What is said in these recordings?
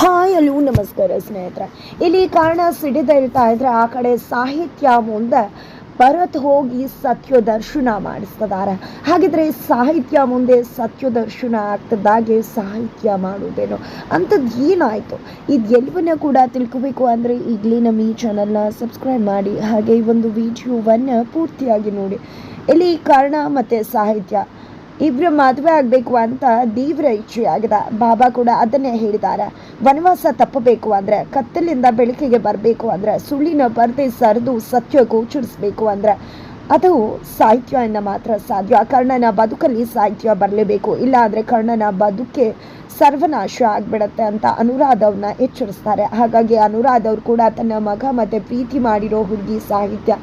Hi hello ನಮಸ್ಕಾರ ಸ್ನೇಹಿತರೆ. ಇಲ್ಲಿ ಕಾರಣ ಸಿಡಿದ ಇರ್ತಾ ಇದ್ರೆ ಆ ಕಡೆ ಸಾಹಿತ್ಯ ಮುಂದೆ ಭರತ್ ಹೋಗಿ ಸತ್ಯ ದರ್ಶನ ಮಾಡಿಸ್ತಿದ್ದಾರೆ. ಹಾಗಿದ್ರೆ ಸಾಹಿತ್ಯ ಮುಂದೆ ಸತ್ಯ ದರ್ಶನ ಆಗ್ತದಾಗೆ ಸಾಹಿತ್ಯ ಮಾಡೋದೇನು ಅಂಥದ್ದು ಏನಾಯಿತು? ಇದೆಲ್ಲವನ್ನ ಕೂಡ ತಿಳ್ಕೋಬೇಕು ಅಂದರೆ ಈಗಲೇ ನಮ್ಮ ಈ ಚಾನಲ್ನ ಸಬ್ಸ್ಕ್ರೈಬ್ ಮಾಡಿ. ಹಾಗೆ ಈ ಒಂದು ವಿಡಿಯೋವನ್ನು ಪೂರ್ತಿಯಾಗಿ ನೋಡಿ. ಇಲ್ಲಿ ಕಾರಣ ಮತ್ತು ಸಾಹಿತ್ಯ. ಇಬ್ರು ಮದುವೆ ಆಗಬೇಕು ಅಂತ ದೇವರ ಇಚ್ಛೆ ಆಗಿದೆ. ಬಾಬಾ ಕೂಡ ಅದನ್ನೇ ಹೇಳಿದ್ದಾರೆ ವನವಾಸ ತಪ್ಪಬೇಕು ಅಂದರೆ, ಕತ್ತಲಿಂದ ಬೆಳಕಿಗೆ ಬರಬೇಕು ಅಂದರೆ, ಸುಳ್ಳಿನ ಪರದೆ ಸರಿದು ಸತ್ಯ ಗೋಚರಿಸಬೇಕು ಅಂದರೆ, ಅದು ಸಾಹಿತ್ಯ ಮಾತ್ರ ಸಾಧ್ಯ. ಕರ್ಣನ ಬದುಕಲ್ಲಿ ಸಾಹಿತ್ಯ ಬರಲೇಬೇಕು. ಇಲ್ಲ ಅಂದರೆ ಕರ್ಣನ ಬದುಕೆ ಸರ್ವನಾಶ ಆಗ್ಬಿಡತ್ತೆ ಅಂತ ಅನುರಾಧ ಅವ್ರನ್ನ ಎಚ್ಚರಿಸ್ತಾರೆ. ಹಾಗಾಗಿ ಅನುರಾಧ ಅವ್ರು ಕೂಡ ತನ್ನ ಮಗ ಮತ್ತೆ ಪ್ರೀತಿ ಮಾಡಿರೋ ಹುಡುಗಿ ಸಾಹಿತ್ಯ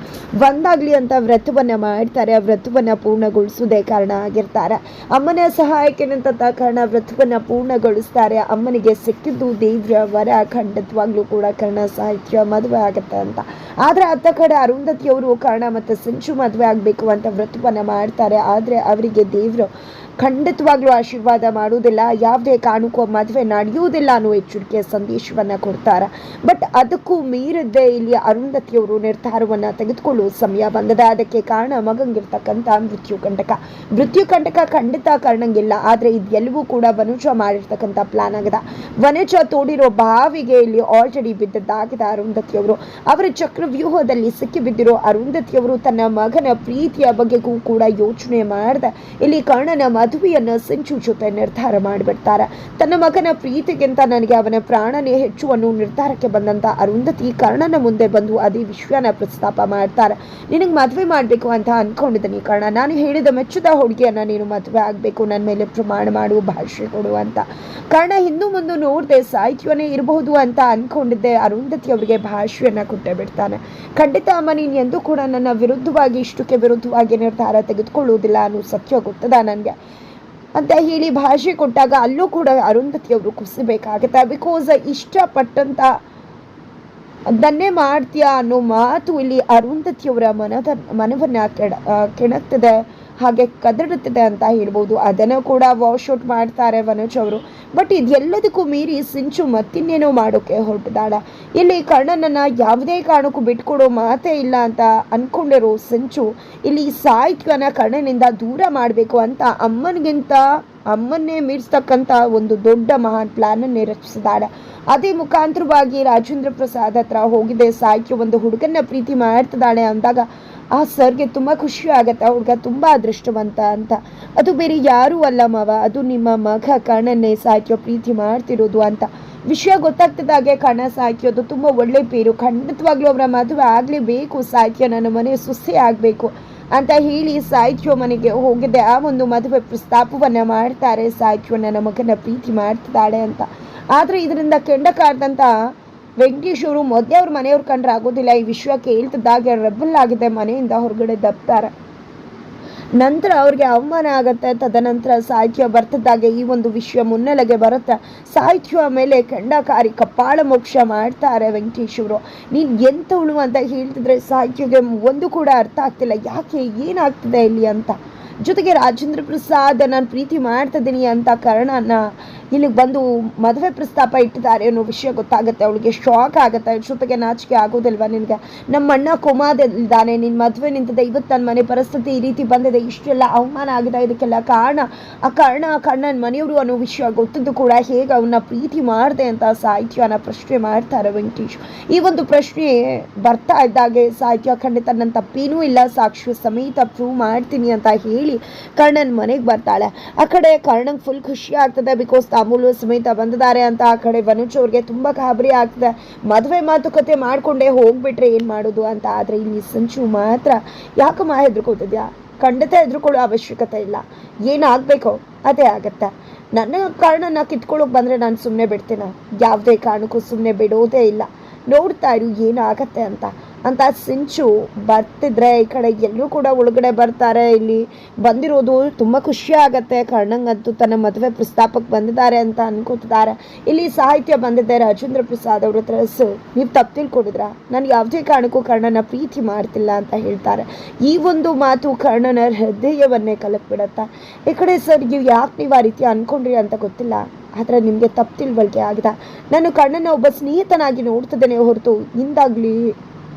ಒಂದಾಗ್ಲಿ ಅಂತ ವ್ರತವನ್ನ ಮಾಡ್ತಾರೆ. ಆ ವ್ರತವನ್ನ ಪೂರ್ಣಗೊಳಿಸೋದೇ ಕಾರಣ ಆಗಿರ್ತಾರೆ. ಅಮ್ಮನ ಸಹಾಯಕ್ಕೆ ನಿಂತ ಕಾರಣ ವ್ರತವನ್ನ ಪೂರ್ಣಗೊಳಿಸ್ತಾರೆ. ಅಮ್ಮನಿಗೆ ಸಿಕ್ಕಿದ್ದು ದೇವ್ರ ವರ ಖಂಡಿತವಾಗ್ಲೂ ಕೂಡ ಕರ್ಣ ಸಾಹಿತ್ಯ ಮದುವೆ ಆಗುತ್ತೆ ಅಂತ. ಆದ್ರೆ ಅತ್ತ ಕಡೆ ಅರುಂಧತಿಯವರು ಕರ್ಣ ಮತ್ತೆ ಸಂಚು ಮದುವೆ ಆಗಬೇಕು ಅಂತ ವ್ರತವನ್ನ ಮಾಡ್ತಾರೆ. ಆದ್ರೆ ಅವರಿಗೆ ದೇವ್ರು ಖಂಡಿತವಾಗ್ಲೂ ಆಶೀರ್ವಾದ ಮಾಡುವುದಿಲ್ಲ, ಯಾವುದೇ ಕಾರಣಕ್ಕೂ ಮದುವೆ ನಡೆಯುವುದಿಲ್ಲ ಅನ್ನೋ ಎಚ್ಚರಿಕೆ ಸಂದೇಶವನ್ನ ಕೊಡ್ತಾರೆ. ಬಟ್ ಅದಕ್ಕೂ ಮೀರದೆ ಇಲ್ಲಿ ಅರುಂಧತಿಯವರು ನಿರ್ಧಾರವನ್ನ ತೆಗೆದುಕೊಳ್ಳುವ ಸಮಯ ಬಂದದ. ಅದಕ್ಕೆ ಕಾರಣ ಮಗಂಗಿರ್ತಕ್ಕಂಥ ಮೃತ್ಯು ಕಂಟಕ. ಮೃತ್ಯು ಕಂಟಕ ಖಂಡಿತ ಕಾರಣಂಗಿಲ್ಲ, ಆದ್ರೆ ಇದೆಲ್ಲವೂ ಕೂಡ ವನುಜ ಮಾಡಿರ್ತಕ್ಕಂಥ ಪ್ಲಾನ್ ಆಗದ. ವನುಜ ತೋಡಿರೋ ಬಾವಿಗೆ ಇಲ್ಲಿ ಆಲ್ರೆಡಿ ಬಿದ್ದದ್ದಾಗಿದೆ ಅರುಂಧತಿಯವರು. ಅವರ ಚಕ್ರವ್ಯೂಹದಲ್ಲಿ ಸಿಕ್ಕಿ ಬಿದ್ದಿರೋ ಅರುಂಧತಿಯವರು ತನ್ನ ಮಗನ ಪ್ರೀತಿಯ ಬಗ್ಗೆಗೂ ಕೂಡ ಯೋಚನೆ ಮಾಡ್ದ. ಇಲ್ಲಿ ಕರ್ಣನ ಮದುವೆಯನ್ನ ಸಿಂಚು ಜೊತೆ ನಿರ್ಧಾರ ಮಾಡಿಬಿಡ್ತಾರೆ. ತನ್ನ ಮಗನ ಪ್ರೀತಿಗಿಂತ ನನಗೆ ಅವನ ಪ್ರಾಣನೇ ಹೆಚ್ಚು ಅನ್ನೋ ನಿರ್ಧಾರಕ್ಕೆ ಬಂದಂಥ ಅರುಂಧತಿ ಕರ್ಣನ ಮುಂದೆ ಬಂದು ಅದೇ ವಿಶ್ವನ ಪ್ರಸ್ತಾಪ ಮಾಡ್ತಾರೆ. ನಿನಗೆ ಮದುವೆ ಮಾಡಬೇಕು ಅಂತ ಅಂದ್ಕೊಂಡಿದ್ದೀನಿ ಕರ್ಣ. ನಾನು ಹೇಳಿದ ಮೆಚ್ಚದ ಹುಡುಗಿಯನ್ನು ನೀನು ಮದುವೆ ಆಗಬೇಕು ನನ್ನ ಮೇಲೆ ಪ್ರಮಾಣ ಮಾಡು ಭಾಷೆ ಕೊಡು ಅಂತ. ಕರ್ಣ ಹಿಂದೂ ಮುಂದೆ ನೋಡದೆ ಸಾಹಿತ್ಯವನ್ನೇ ಇರಬಹುದು ಅಂತ ಅಂದ್ಕೊಂಡಿದ್ದೆ ಅರುಂಧತಿ ಅವರಿಗೆ ಭಾಷೆಯನ್ನು ಕೊಟ್ಟೆ ಬಿಡ್ತಾನೆ. ಖಂಡಿತ ಅಮ್ಮ, ನೀನು ಎಂದೂ ಕೂಡ ನನ್ನ ವಿರುದ್ಧವಾಗಿ, ಇಷ್ಟಕ್ಕೆ ವಿರುದ್ಧವಾಗಿ ನಿರ್ಧಾರ ತೆಗೆದುಕೊಳ್ಳುವುದಿಲ್ಲ ಅನ್ನೋ ಸತ್ಯ ಗೊತ್ತದ ನನಗೆ. ಅಂತ ಹೇಳಿ ಭಾಷೆ ಕೊಟ್ಟಾಗ ಅಲ್ಲೂ ಕೂಡ ಅರುಂಧತಿಯವರು ಕುಸಿಬೇಕಾಗತ್ತೆ. ಬಿಕಾಸ್ ಇಷ್ಟಪಟ್ಟಂತ ಅದನ್ನೇ ಮಾಡ್ತೀಯಾ ಅನ್ನೋ ಮಾತು ಇಲ್ಲಿ ಅರುಂಧತಿಯವರ ಮನದ ಮನವನ್ನ ಕೆಡ ಕೆಣಕ್ತದೆ. ಹಾಗೆ ಕದಡುತ್ತದೆ ಅಂತ ಹೇಳ್ಬೋದು. ಅದನ್ನು ಕೂಡ ವಾಶ್ ಮಾಡ್ತಾರೆ ವನಜ್ ಅವರು. ಬಟ್ ಇದೆಲ್ಲದಕ್ಕೂ ಮೀರಿ ಸಿಂಚು ಮತ್ತಿನ್ನೇನೋ ಮಾಡೋಕ್ಕೆ ಹೊರಟಿದ್ದಾಳೆ. ಇಲ್ಲಿ ಕರ್ಣನನ್ನು ಯಾವುದೇ ಕಾರಣಕ್ಕೂ ಬಿಟ್ಕೊಡೋ ಮಾತೇ ಇಲ್ಲ ಅಂತ ಅಂದ್ಕೊಂಡಿರೋ ಸಿಂಚು. ಇಲ್ಲಿ ಸಾಹಿತ್ಯನ ಕರ್ಣನಿಂದ ದೂರ ಮಾಡಬೇಕು ಅಂತ ಅಮ್ಮನಿಗಿಂತ, ಅಮ್ಮನ್ನೇ ಮೀರಿಸ್ತಕ್ಕಂಥ ಒಂದು ದೊಡ್ಡ ಮಹಾನ್ ಪ್ಲಾನನ್ನೇ ರಚಿಸಿದ್ದಾಳೆ. ಅದೇ ಮುಖಾಂತರವಾಗಿ ರಾಜೇಂದ್ರ ಪ್ರಸಾದ್ ಹತ್ರ ಹೋಗಿದೆ ಸಾಹಿತ್ಯ ಒಂದು ಹುಡುಗನ್ನ ಪ್ರೀತಿ ಮಾಡ್ತಿದ್ದಾಳೆ ಅಂದಾಗ ಆ ಸರ್ಗೆ ತುಂಬ ಖುಷಿ ಆಗತ್ತೆ, ಆ ಹುಡುಗ ತುಂಬ ಅದೃಷ್ಟವಂತ ಅಂತ. ಅದು ಬೇರೆ ಯಾರೂ ಅಲ್ಲ ಮಾವ, ಅದು ನಿಮ್ಮ ಮಗ ಕಣ್ಣನ್ನೇ ಸಾಕ್ಯೋ, ಪ್ರೀತಿ ಮಾಡ್ತಿರೋದು ಅಂತ. ವಿಷಯ ಗೊತ್ತಾಗ್ತಿದ್ದಾಗೆ ಕಣ ಸಾಕ್ಯೋದು ತುಂಬ ಒಳ್ಳೆ ಪೇರು. ಖಂಡಿತವಾಗ್ಲೂ ಅವರ ಮದುವೆ ಆಗಲೇಬೇಕು ಸಾಕ್ಯ, ನನ್ನ ಮನೆ ಸುಸ್ಸೆ ಆಗಬೇಕು ಅಂತ ಹೇಳಿ ಸಾಹಿತ್ಯ ಮನೆಗೆ ಹೋಗಿದೆ ಆ ಒಂದು ಮದುವೆ ಪ್ರಸ್ತಾಪವನ್ನು ಮಾಡ್ತಾರೆ ಸಾಹಿತ್ಯ ನನ್ನ ಮಗನ ಪ್ರೀತಿ ಮಾಡ್ತಿದ್ದಾಳೆ ಅಂತ. ಆದ್ರೆ ಇದರಿಂದ ಕೆಂಡ ಕಾಡ್ದಂತ ವೆಂಕಟೇಶ್ ಅವರು ಮನೆಯವ್ರ ಕಂಡ್ರೆ ಆಗೋದಿಲ್ಲ. ಈ ವಿಶ್ವ ಕೇಳ್ತಿದ್ದಾಗೆ ರೆಬಲ್ ಆಗಿದೆ ಮನೆಯಿಂದ ಹೊರಗಡೆ ದಬ್ತಾರೆ. ನಂತರ ಅವ್ರಿಗೆ ಅವಮಾನ ಆಗತ್ತೆ. ತದನಂತರ ಸಾಹಿತ್ಯ ಬರ್ತದಾಗೆ ಈ ಒಂದು ವಿಷಯ ಮುನ್ನೆಲೆಗೆ ಬರುತ್ತೆ. ಸಾಹಿತ್ಯ ಮೇಲೆ ಕೆಂಡಕಾರಿ ಕಪಾಳ ಮೋಕ್ಷ ಮಾಡ್ತಾರೆ ವೆಂಕಟೇಶ್ ಅವರು. ನೀನು ಎಂಥವಳು ಅಂತ ಹೇಳ್ತಿದ್ರೆ ಸಾಹಿತ್ಯಗೆ ಒಂದು ಕೂಡ ಅರ್ಥ ಆಗ್ತಿಲ್ಲ. ಯಾಕೆ ಏನಾಗ್ತಿದೆ ಇಲ್ಲಿ ಅಂತ? ಜೊತೆಗೆ ರಾಜೇಂದ್ರ ಪ್ರಸಾದ್ ನಾನು ಪ್ರೀತಿ ಮಾಡ್ತಿದ್ದೀನಿ ಅಂತ ಕಾರಣನ ಇಲ್ಲಿಗೆ ಬಂದು ಮದುವೆ ಪ್ರಸ್ತಾಪ ಇಟ್ಟಿದ್ದಾರೆ ಅನ್ನೋ ವಿಷಯ ಗೊತ್ತಾಗುತ್ತೆ. ಅವಳಿಗೆ ಶಾಕ್ ಆಗುತ್ತೆ. ಜೊತೆಗೆ ನಾಚಿಕೆ ಆಗೋದಿಲ್ವಾ ನಿನಗೆ? ನಮ್ಮ ಅಣ್ಣ ಕೊಮಾದಿದ್ದಾನೆ ನಿನ್ನ ಮದುವೆ ನಿಂತಿದೆ. ಇವತ್ತು ನನ್ನ ಮನೆ ಪರಿಸ್ಥಿತಿ ಈ ರೀತಿ ಬಂದಿದೆ. ಇಷ್ಟೆಲ್ಲ ಅವಮಾನ ಆಗಿದೆ. ಇದಕ್ಕೆಲ್ಲ ಕಾರಣ, ಆ ಕಾರಣ ಆ ಕಣ್ಣನ ಮನೆಯವರು ಅನ್ನೋ ವಿಷಯ ಗೊತ್ತಿದ್ದು ಕೂಡ ಹೇಗೆ ಅವನ್ನ ಪ್ರೀತಿ ಮಾಡಿದೆ ಅಂತ ಸಾಹಿತ್ಯನ ಪ್ರಶ್ನೆ ಮಾಡ್ತಾರೆ ವೆಂಕಟೇಶ್. ಈ ಒಂದು ಪ್ರಶ್ನೆ ಬರ್ತಾ ಇದ್ದಾಗೆ ಸಾಹಿತ್ಯ ಖಂಡಿತ ನನ್ನ ತಪ್ಪೇನೂ ಇಲ್ಲ. ಸಾಕ್ಷಿ ಸಮೇತ ಪ್ರೂವ್ ಮಾಡ್ತೀನಿ ಅಂತ ಹೇಳಿ ಕರ್ಣನ್ ಮನೆಗೆ ಬರ್ತಾಳೆ. ಆ ಕಡೆ ಕರ್ಣಂಗೆ ಫುಲ್ ಖುಷಿ ಆಗ್ತದೆ ಬಿಕಾಸ್ ತಾಮೂಲು ಸಮೇತ ಬಂದಿದ್ದಾರೆ ಅಂತ ಆ ಕಡೆ ವನುಜ್ ಅವ್ರಿಗೆ ತುಂಬ ಗಾಬರಿ ಆಗ್ತದೆ. ಮದುವೆ ಮಾತುಕತೆ ಮಾಡಿಕೊಂಡೇ ಹೋಗ್ಬಿಟ್ರೆ ಏನು ಮಾಡೋದು ಅಂತ ಆದರೆ ಇಲ್ಲಿ ಸಂಚು ಮಾತ್ರ ಯಾಕಮ್ಮ ಹೆದರ್ಕೋತಿದ್ಯಾ? ಖಂಡಿತ ಹೆದರ್ಕೊಳ್ಳೋ ಅವಶ್ಯಕತೆ ಇಲ್ಲ. ಏನಾಗಬೇಕೋ ಅದೇ ಆಗತ್ತೆ. ನನ್ನ ಕಾರಣನ ಕಿತ್ಕೊಳ್ಳೋಕೆ ಬಂದರೆ ನಾನು ಸುಮ್ಮನೆ ಬಿಡ್ತೀನ? ಯಾವುದೇ ಕಾರಣಕ್ಕೂ ಸುಮ್ಮನೆ ಬಿಡೋದೇ ಇಲ್ಲ. ನೋಡ್ತಾ ಇರು ಏನಾಗತ್ತೆ ಅಂತ. ಅಂತ ಸಿಂಚು ಬರ್ತಿದ್ರೆ ಈ ಕಡೆ ಎಲ್ಲರೂ ಕೂಡ ಒಳಗಡೆ ಬರ್ತಾರೆ. ಇಲ್ಲಿ ಬಂದಿರೋದು ತುಂಬ ಖುಷಿ ಆಗುತ್ತೆ. ಕರ್ಣಂಗಂತೂ ತನ್ನ ಮದುವೆ ಪ್ರಸ್ತಾಪಕ್ಕೆ ಬಂದಿದ್ದಾರೆ ಅಂತ ಅನ್ಕೋತಿದ್ದಾರೆ. ಇಲ್ಲಿ ಸಾಹಿತ್ಯ ಬಂದಿದ್ದೆ ರಾಜೇಂದ್ರ ಪ್ರಸಾದ್ ಅವ್ರ ಹತ್ರ. ಸರ್ ನೀವು ತಪ್ಪು ತಿಳ್ಕೊಂಡಿದ್ರ ನಾನು ಯಾವುದೇ ಕಾರಣಕ್ಕೂ ಕರ್ಣನ ಪ್ರೀತಿ ಮಾಡ್ತಿಲ್ಲ ಅಂತ ಹೇಳ್ತಾರೆ. ಈ ಒಂದು ಮಾತು ಕರ್ಣನ ಹೃದಯವನ್ನೇ ಕಲಕ್ಬಿಡತ್ತ ಈ ಕಡೆ ಸರ್, ನೀವು ಯಾಕೆ ನೀವು ಆ ರೀತಿ ಅನ್ಕೊಂಡ್ರಿ ಅಂತ ಗೊತ್ತಿಲ್ಲ. ಆದರೆ ನಿಮಗೆ ತಪ್ಪು ತಿಳುವಳಿಕೆ ಆಗಿದೆ. ನಾನು ಕಣ್ಣನ್ನು ಒಬ್ಬ ಸ್ನೇಹಿತನಾಗಿ ನೋಡ್ತಿದ್ದೇನೆ ಹೊರತು ಇಂದಾಗಲಿ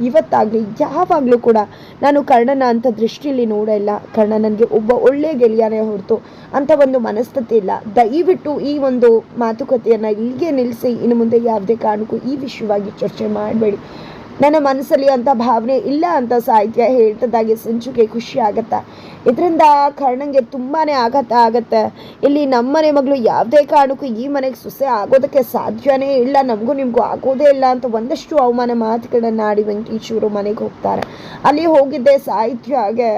ಇವತ್ತಾಗಲಿ ಯಾವಾಗಲೂ ಕೂಡ ನಾನು ಕರ್ಣನ ಅಂತ ದೃಷ್ಟಿಯಲ್ಲಿ ನೋಡಲ್ಲ ಕರ್ಣ ನನಗೆ ಒಬ್ಬ ಒಳ್ಳೆಯ ಗೆಳೆಯನೇ ಹೊರತು ಅಂತ ಒಂದು ಮನಸ್ಥಿತಿ ಇಲ್ಲ. ದಯವಿಟ್ಟು ಈ ಒಂದು ಮಾತುಕತೆಯನ್ನು ಇಲ್ಲಿಗೆ ನಿಲ್ಲಿಸಿ. ಇನ್ನು ಮುಂದೆ ಯಾವುದೇ ಕಾರಣಕ್ಕೂ ಈ ವಿಷಯವಾಗಿ ಚರ್ಚೆ ಮಾಡಬೇಡಿ. ನನ್ನ ಮನಸ್ಸಲ್ಲಿ ಅಂತ ಭಾವನೆ ಇಲ್ಲ ಅಂತ ಸಾಹಿತ್ಯ ಹೇಳ್ತದಾಗೆ ಸಂಚುಗೆ ಖುಷಿ ಆಗುತ್ತೆ? ಇದರಿಂದ ಕರ್ಣಂಗೆ ತುಂಬಾ ಆಘಾತ ಆಗತ್ತೆ. ಇಲ್ಲಿ ನಮ್ಮನೆ ಮಗಳು ಯಾವುದೇ ಕಾರಣಕ್ಕೂ ಈ ಮನೆಗೆ ಸೊಸೆ ಆಗೋದಕ್ಕೆ ಸಾಧ್ಯನೇ ಇಲ್ಲ. ನಮಗೂ ನಿಮಗೂ ಆಗೋದೇ ಇಲ್ಲ ಅಂತ ಒಂದಷ್ಟು ಅವಮಾನ ಮಾತುಗಳನ್ನ ಆಡಿ ವೆಂಕಟೇಶ್ವರು ಮನೆಗೆ ಹೋಗ್ತಾರೆ. ಅಲ್ಲಿ ಹೋಗಿದ್ದೆ ಸಾಹಿತ್ಯಗೆ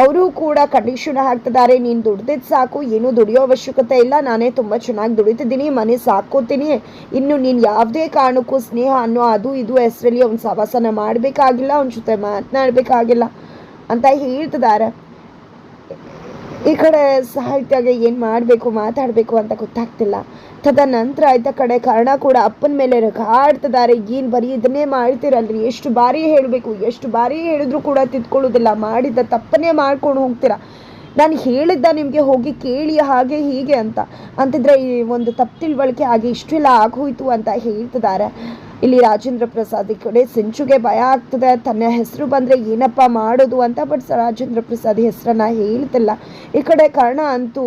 ಅವರು ಕೂಡ ಕಂಡೀಷನ್ ಹಾಕ್ತಿದ್ದಾರೆ ನೀನು ದುಡ್ದಿದ್ದು ಸಾಕು, ಏನೂ ದುಡಿಯೋ ಅವಶ್ಯಕತೆ ಇಲ್ಲ. ನಾನೇ ತುಂಬ ಚೆನ್ನಾಗಿ ದುಡಿತಿದ್ದೀನಿ, ಮನೆ ಸಾಕೋತೀನಿ ಇನ್ನು ನೀನು ಯಾವುದೇ ಕಾರಣಕ್ಕೂ ಸ್ನೇಹ ಅನ್ನೋ ಅದು ಇದು ಹೆಸರಲ್ಲಿ ಅವ್ನ ಸವಾಸನ ಮಾಡಬೇಕಾಗಿಲ್ಲ, ಅವನ ಜೊತೆ ಮಾತನಾಡಬೇಕಾಗಿಲ್ಲ ಅಂತ ಹೇಳ್ತಿದ್ದಾರೆ. ಈ ಕಡೆ ಸಾಹಿತ್ಯಗೆ ಏನು ಮಾಡಬೇಕು, ಮಾತಾಡಬೇಕು ಅಂತ ಗೊತ್ತಾಗ್ತಿಲ್ಲ. ತದನಂತರ ಆಯ್ತ ಕಡೆ ಕರ್ಣ ಕೂಡ ಅಪ್ಪನ ಮೇಲೆ ರಗಾಡ್ತಿದ್ದಾರೆ ಏನು ಬರೀ ಇದನ್ನೇ ಮಾಡ್ತೀರಲ್ರಿ, ಎಷ್ಟು ಬಾರಿ ಹೇಳಬೇಕು, ಎಷ್ಟು ಬಾರಿ ಹೇಳಿದ್ರು ಕೂಡ ತಿದ್ಕೊಳ್ಳೋದಿಲ್ಲ, ಮಾಡಿದ ತಪ್ಪನ್ನೇ ಮಾಡ್ಕೊಂಡು ಹೋಗ್ತೀರಾ. ನಾನು ಹೇಳಿದ್ದ ನಿಮಗೆ ಹೋಗಿ ಕೇಳಿ, ಹಾಗೆ ಹೀಗೆ ಅಂತ. ಅಂತಿದ್ರೆ ಈ ಒಂದು ತಪ್ಪು ತಿಳುವಳಿಕೆ ಆಗಿ ಇಷ್ಟೆಲ್ಲ ಆಗೋಯ್ತು ಅಂತ ಹೇಳ್ತಿದ್ದಾರೆ ಇಲ್ಲಿ ರಾಜೇಂದ್ರ ಪ್ರಸಾದ್ ಈ ಕಡೆ ಸಿಂಚುಗೆ ಭಯ ಆಗ್ತದೆ. ತನ್ನ ಹೆಸರು ಬಂದರೆ ಏನಪ್ಪ ಮಾಡೋದು ಅಂತ ಬಟ್ ರಾಜೇಂದ್ರ ಪ್ರಸಾದ್ ಹೆಸರನ್ನ ಹೇಳ್ತಿಲ್ಲ. ಈ ಕಡೆ ಕರ್ಣ ಅಂತೂ,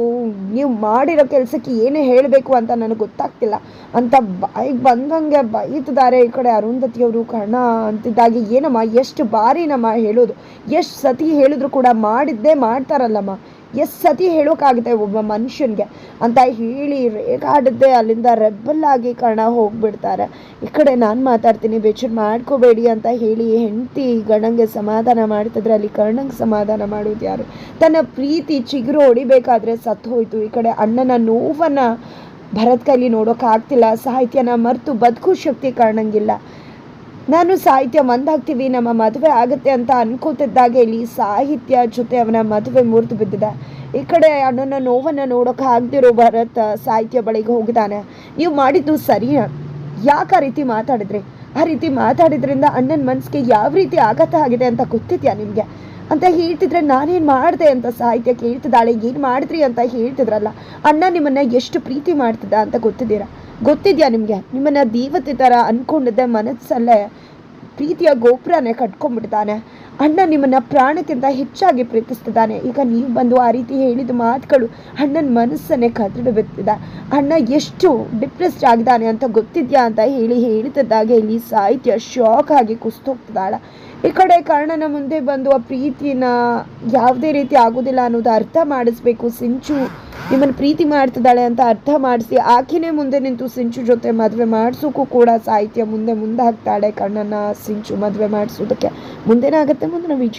ನೀವು ಮಾಡಿರೋ ಕೆಲಸಕ್ಕೆ ಏನೇ ಹೇಳಬೇಕು ಅಂತ ನನಗೆ ಗೊತ್ತಾಗ್ತಿಲ್ಲ ಅಂತ ಬಾಯಿಗೆ ಬಂದಂಗೆ ಬೈತಿದ್ದಾರೆ ಈ ಕಡೆ ಅರುಂಧತಿಯವರು ಕರ್ಣ ಅಂತಿದ್ದಾಗಿ, ಏನಮ್ಮ, ಎಷ್ಟು ಬಾರಿ ನಮ್ಮ ಹೇಳೋದು? ಎಷ್ಟು ಸತಿ ಹೇಳಿದ್ರು ಕೂಡ ಮಾಡಿದ್ದೇ ಮಾಡ್ತಾರಲ್ಲಮ್ಮ. ಎಷ್ಟು ಸತಿ ಹೇಳೋಕ್ಕಾಗುತ್ತೆ ಒಬ್ಬ ಮನುಷ್ಯನಿಗೆ. ಅಂತ ಹೇಳಿ ರೇಗಾಡದೆ ಅಲ್ಲಿಂದ ರೆಬ್ಬಲ್ ಆಗಿ ಕಣ ಹೋಗ್ಬಿಡ್ತಾರೆ. ಈ ಕಡೆ ನಾನು ಮಾತಾಡ್ತೀನಿ, ಬೇಜಾರು ಮಾಡ್ಕೋಬೇಡಿ ಅಂತ ಹೇಳಿ ಹೆಂಡತಿ ಗಣಂಗೆ ಸಮಾಧಾನ ಮಾಡ್ತಿದ್ರೆ ಅಲ್ಲಿ ಕರ್ಣಂಗೆ ಸಮಾಧಾನ ಮಾಡೋದು ಯಾರು? ತನ್ನ ಪ್ರೀತಿ ಚಿಗುರು ಹೊಡಿಬೇಕಾದ್ರೆ ಸತ್ತು ಹೋಯ್ತು. ಈ ಕಡೆ ಅಣ್ಣನ ನೋವನ್ನು ಭರತ್ ಕೈಲಿ ನೋಡೋಕ್ಕಾಗ್ತಿಲ್ಲ ಸಾಹಿತ್ಯನ ಮರೆತು ಬದುಕು ಶಕ್ತಿ ಕಾರಣಂಗಿಲ್ಲ. ನಾನು ಸಾಹಿತ್ಯ ಮಂದಾಗ್ತೀವಿ, ನಮ್ಮ ಮದುವೆ ಆಗುತ್ತೆ ಅಂತ ಅನ್ಕೋತಿದ್ದಾಗ ಇಲ್ಲಿ ಸಾಹಿತ್ಯ ಜೊತೆ ಅವನ ಮದುವೆ ಮುರಿದು ಬಿದ್ದಿದೆ. ಈ ಕಡೆ ಅಣ್ಣನ ನೋವನ್ನು ನೋಡೋಕೆ ಆಗದಿರೋ ಭರತ್ ಸಾಹಿತ್ಯ ಬಳಿಗೆ ಹೋಗಿದ್ದಾನೆ. ನೀವು ಮಾಡಿದ್ದು ಸರಿಯಾ ಯಾಕೆ ಆ ರೀತಿ ಮಾತಾಡಿದ್ರಿ? ಆ ರೀತಿ ಮಾತಾಡಿದ್ರಿಂದ ಅಣ್ಣನ ಮನಸ್ಸಿಗೆ ಯಾವ ರೀತಿ ಆಘಾತ ಆಗಿದೆ ಅಂತ ಗೊತ್ತಿದ್ಯಾ ನಿಮಗೆ? ಅಂತ ಹೇಳ್ತಿದ್ರೆ ನಾನೇನು ಮಾಡಿದೆ ಅಂತ ಸಾಹಿತ್ಯ ಕೇಳ್ತಿದ್ದಾಳೆ, ಏನು ಮಾಡಿದ್ರಿ ಅಂತ ಹೇಳ್ತಿದ್ರಲ್ಲ, ಅಣ್ಣ ನಿಮ್ಮನ್ನ ಎಷ್ಟು ಪ್ರೀತಿ ಮಾಡ್ತಿದ್ದ ಅಂತ ಗೊತ್ತಿದ್ದೀರಾ? ಗೊತ್ತಿದ್ಯಾ ನಿಮಗೆ? ನಿಮ್ಮನ್ನ ದೇವತೆ ಥರ ಅನ್ಕೊಂಡಿದ್ದೆ ಮನಸ್ಸಲ್ಲೇ. ಪ್ರೀತಿಯ ಗೋಪುರನೇ ಕಟ್ಕೊಂಡ್ಬಿಡ್ತಾನೆ. ಅಣ್ಣ ನಿಮ್ಮನ್ನ ಪ್ರಾಣಕ್ಕಿಂತ ಹೆಚ್ಚಾಗಿ ಪ್ರೀತಿಸ್ತಿದ್ದಾನೆ. ಈಗ ನೀವು ಬಂದು ಆ ರೀತಿ ಹೇಳಿದ ಮಾತುಗಳು ಅಣ್ಣನ ಮನಸ್ಸನ್ನೇ ಕದಡು ಬಿಡ್ತಿದ್ದ ಅಣ್ಣ ಎಷ್ಟು ಡಿಪ್ರೆಸ್ಡ್ ಆಗಿದ್ದಾನೆ ಅಂತ ಗೊತ್ತಿದ್ಯಾ ಅಂತ ಹೇಳಿ ಹೇಳ್ತಿದ್ದಾಗೆ ಇಲ್ಲಿ ಸಾಹಿತ್ಯ ಶಾಕ್ ಆಗಿ ಕುಸ್ತೋಗ್ತಿದ್ದಾಳೆ ಈ ಕಡೆ ಕರ್ಣನ ಮುಂದೆ ಬಂದು ಆ ಪ್ರೀತಿನ ಯಾವುದೇ ರೀತಿ ಆಗೋದಿಲ್ಲ ಅನ್ನೋದು ಅರ್ಥ ಮಾಡಿಸ್ಬೇಕು. ಸಿಂಚು ನಿಮ್ಮನ್ನು ಪ್ರೀತಿ ಮಾಡ್ತಿದ್ದಾಳೆ ಅಂತ ಅರ್ಥ ಮಾಡಿಸಿ ಆಕೆನೇ ಮುಂದೆ ನಿಂತು ಸಿಂಚು ಜೊತೆ ಮದುವೆ ಮಾಡಿಸೋಕ್ಕೂ ಕೂಡ ಸಾಹಿತ್ಯ ಮುಂದೆ ಮುಂದೆ ಹಾಕ್ತಾಳೆ ಕರ್ಣನ ಸಿಂಚು ಮದುವೆ ಮಾಡಿಸೋದಕ್ಕೆ. ಮುಂದೇನಾಗುತ್ತೆ ಮುಂದಿನ ವಿಜಯ